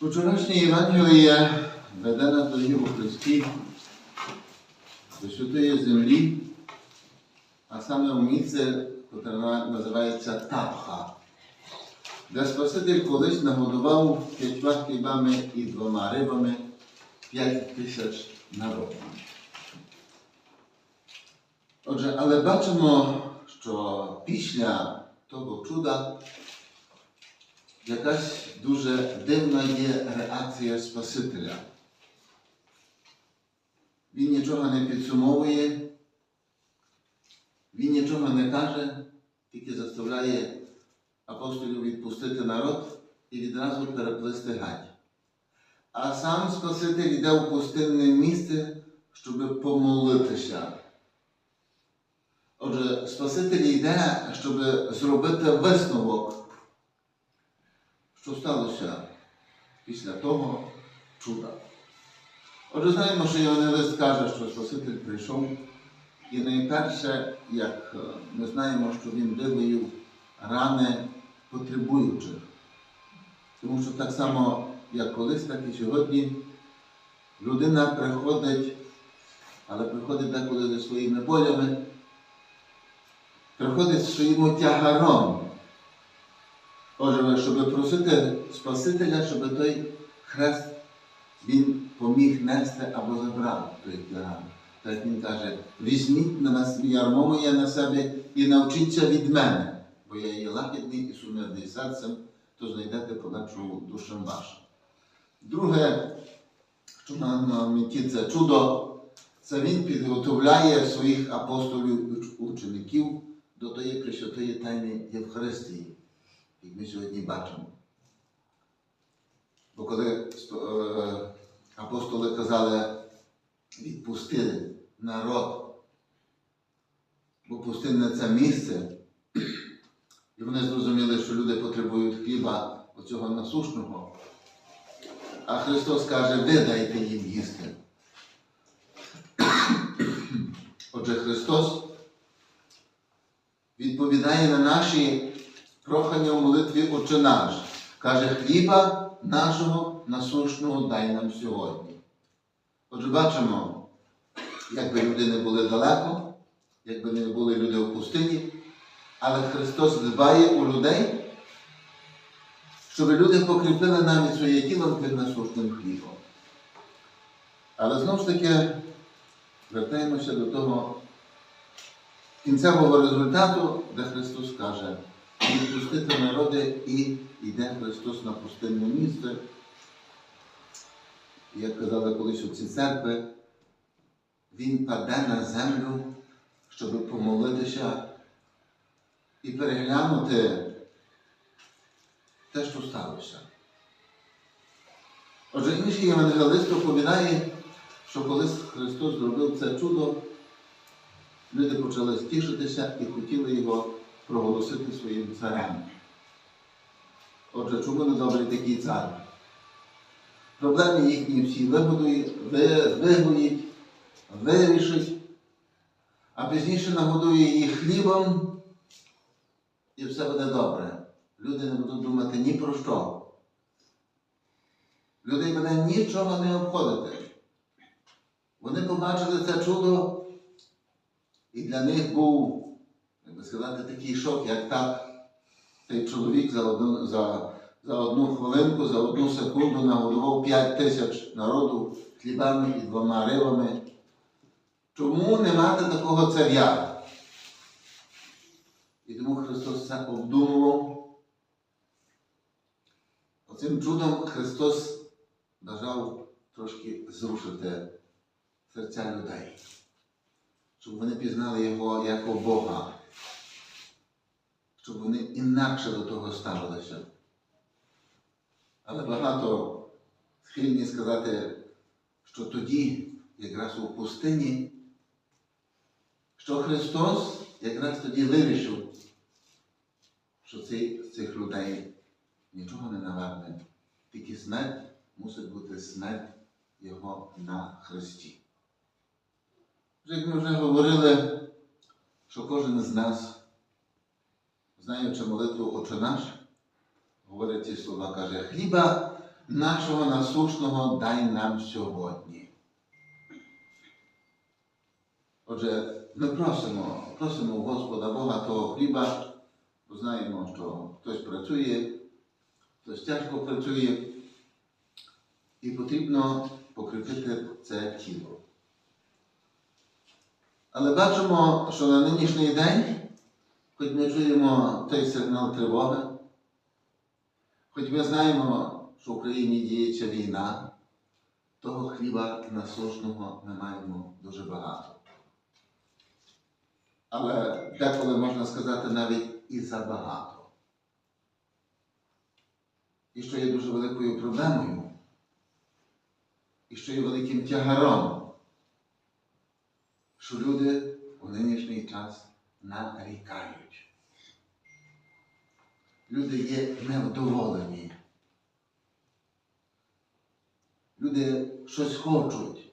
Вчорашнє Євангеліє веде нас дорогі у Христі до святої землі, а саме у місце, яке називається Тапха, де Спаситель колись нагодував п'ятьма хлібами і двома рибами п'ять тисяч народів. Отже, але бачимо, що після того чуда якась дуже дивна є реакція Спасителя. Він нічого не підсумовує, він нічого не каже, тільки заставляє апостолів відпустити народ і відразу переплисти гать. А сам Спаситель йде в пустинне місце, щоб помолитися. Отже, Спаситель йде, щоб зробити висновок що сталося після того чуда. Отже, знаємо, що Євангелист каже, що Спаситель прийшов, і найперше, як е, ми знаємо, що він вилив рани потребуючих. Тому що так само, як колись, так і сьогодні людина приходить, але приходить деколи зі своїми болями, приходить зі своїм тягаром. Отже, щоб просити Спасителя, щоб той хрест він поміг нести або забрав той тягар. Так він каже, візьміть на нас ярмо моє на себе і навчіться від мене, бо я є лагідний і сумирний серцем, то знайдете полегшу душам вашим. Друге, що нам на меті це чудо, це він підготовляє своїх апостолів учеників до тої пресвятої тайни Євхаристії як ми сьогодні бачимо. Бо коли е, апостоли казали, відпустили народ, бо пустинне це місце, і вони зрозуміли, що люди потребують хліба оцього насушного. А Христос каже, ви дайте їм їсти. Отже, Христос відповідає на наші прохання в молитві Отче наш. Каже, хліба нашого насущного дай нам сьогодні. Отже, бачимо, якби люди не були далеко, якби не були люди в пустині, але Христос дбає у людей, щоб люди покріпили навіть своє тіло під насущним хлібом. Але знову ж таки вертаємося до того кінцевого результату, де Христос каже, відпустити народи і йде Христос на пустинне місце. Як казали колись у ці церкви, Він паде на землю, щоб помолитися і переглянути те, що сталося. Отже, інший євангелист оповідає, що коли Христос зробив це чудо, люди почали стішитися і хотіли його проголосити своїм царем. Отже, чому не добрий такий цар? Проблеми їхні всі вигоїть, вирішить, а пізніше нагодує їх хлібом і все буде добре. Люди не будуть думати ні про що. Людей буде нічого не обходити. Вони побачили це чудо, і для них був сказати, такий шок, як так цей чоловік за одну, за, за одну хвилинку, за одну секунду нагодував 5 тисяч народу хлібами і двома рибами. Чому не мати такого царя? І тому Христос це обдумував. Оцим чудом Христос бажав трошки зрушити серця людей, щоб вони пізнали Його як Бога щоб вони інакше до того ставилися. Але багато схильні сказати, що тоді, якраз у пустині, що Христос якраз тоді вирішив, що цих, цих людей нічого не наверне, тільки смерть мусить бути смерть Його на Христі. Як ми вже говорили, що кожен з нас знаючи молитву Отче наш, говорить ці слова, каже, хліба нашого насушного дай нам сьогодні. Отже, ми просимо, просимо Господа Бога того хліба, бо знаємо, що хтось працює, хтось тяжко працює, і потрібно покріпити це тіло. Але бачимо, що на нинішній день, хоч ми чуємо той сигнал тривоги, хоч ми знаємо, що в Україні діється війна, того хліба насушного ми маємо дуже багато. Але деколи можна сказати навіть і забагато. І що є дуже великою проблемою, і що є великим тягаром, що люди у нинішній час нарікають. Люди є невдоволені. Люди щось хочуть.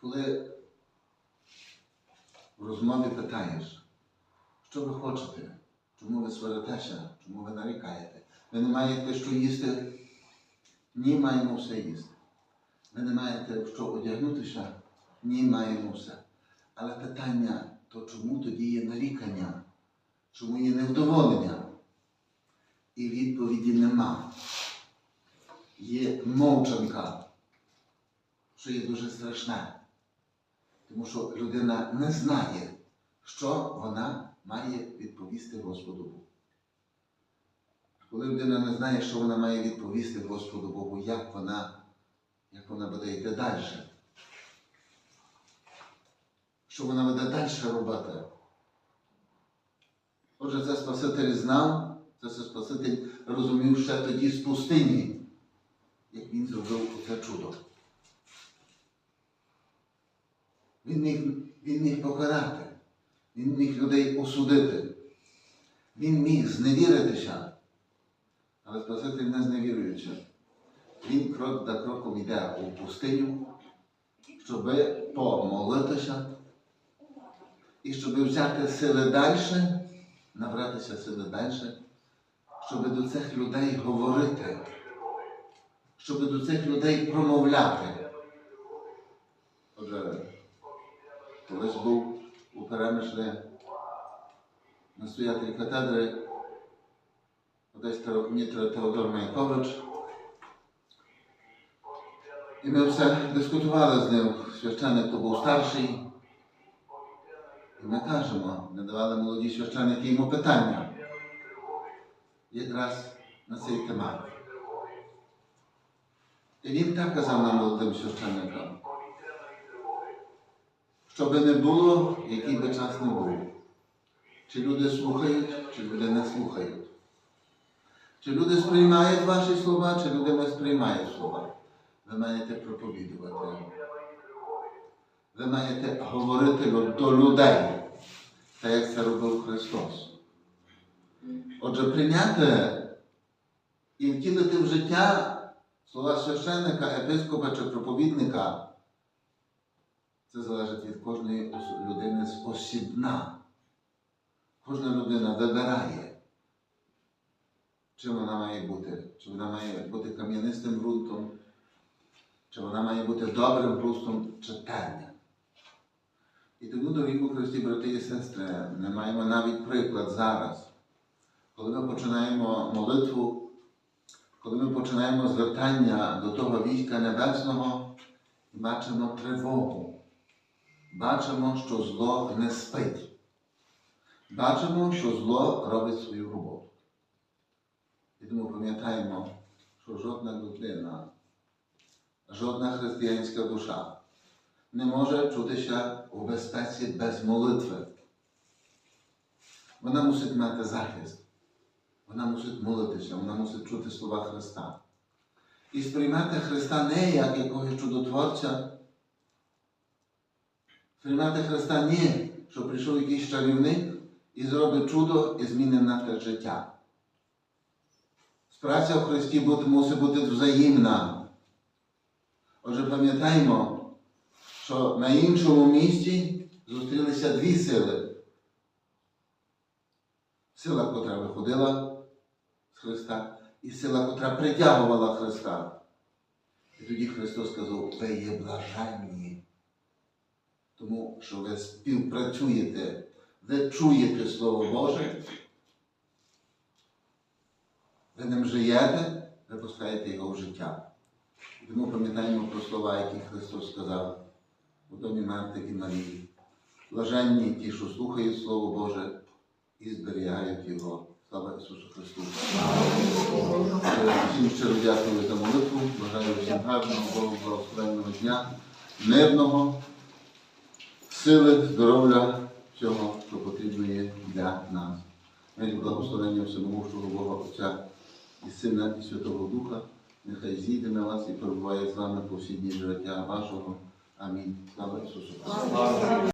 Коли в розмові питаєш, що ви хочете, чому ви сваритеся, чому ви нарікаєте? Ви не маєте що їсти? Ні, маємо все їсти. Ви не маєте що одягнутися? Ні, маємо все. Але питання, то чому тоді є нарікання? Чому є невдоволення? І відповіді нема. Є мовчанка, що є дуже страшне. Тому що людина не знає, що вона має відповісти Господу Богу. Коли людина не знає, що вона має відповісти Господу Богу, як вона, як вона буде йти далі, що вона буде далі робити. Отже, це Спаситель знав, це Спаситель розумів ще тоді з пустині, як він зробив це чудо. Він міг, він міг покарати, він міг людей осудити, він міг зневіритися, але Спаситель не зневірюється. Він крок за кроком йде у пустиню, щоб помолитися і щоб взяти сили далі, набратися сили далі, щоб до цих людей говорити, щоб до цих людей промовляти. Отже, колись був у Перемишлі настоятель катедри Одесь Дмитро Теодор Майкович. І ми все дискутували з ним, священник то був старший. І ми кажемо, ми давали молоді священники йому питання якраз на цей темат. І він так казав нам молодим священникам, щоб не було, який би час не був. Чи люди слухають, чи люди не слухають. Чи люди сприймають ваші слова, чи люди не сприймають слова. Ви маєте проповідувати. Ви маєте говорити до людей, так як це робив Христос. Отже, прийняти і втілити в життя слова священника, епископа чи проповідника, це залежить від кожної людини з осібна. Кожна людина вибирає, чим вона має бути. Чи вона має бути кам'янистим ґрунтом, чи вона має бути добрим ґрунтом, чи дорогі Христі, брати і сестри, ми маємо навіть приклад зараз, коли ми починаємо молитву, коли ми починаємо звертання до того війська небесного, бачимо тривогу, бачимо, що зло не спить. Бачимо, що зло робить свою роботу. І тому пам'ятаємо, що жодна людина, жодна християнська душа не може чутися у безпеці без молитви. Вона мусить мати захист, вона мусить молитися, вона мусить чути слова Христа. І сприймати Христа не як якогось чудотворця. Сприймати Христа не, що прийшов якийсь чарівник і зробить чудо і змінить наше життя. Праця в Христі мусить бути взаємна. Отже, пам'ятаємо, що на іншому місці зустрілися дві сили. Сила, котра виходила з Христа, і сила, котра притягувала Христа. І тоді Христос сказав, ви є блаженні, тому що ви співпрацюєте, ви чуєте Слово Боже, ви ним живете, ви пускаєте його в життя. Тому пам'ятаємо про слова, які Христос сказав у домі Марти і Марії. Блаженні ті, що слухають Слово Боже і зберігають його. Слава Ісусу Христу! Всім щиро дякую за молитву. Бажаю всім гарного, Богу благословенного дня, мирного, сили, здоров'я, всього, що потрібно є для нас. Мені благословення всемогущого Бога Отця і Сина і Святого Духа. Нехай зійде на вас і перебуває з вами по всі дні життя вашого. Амінь. Слава Ісусу Христу!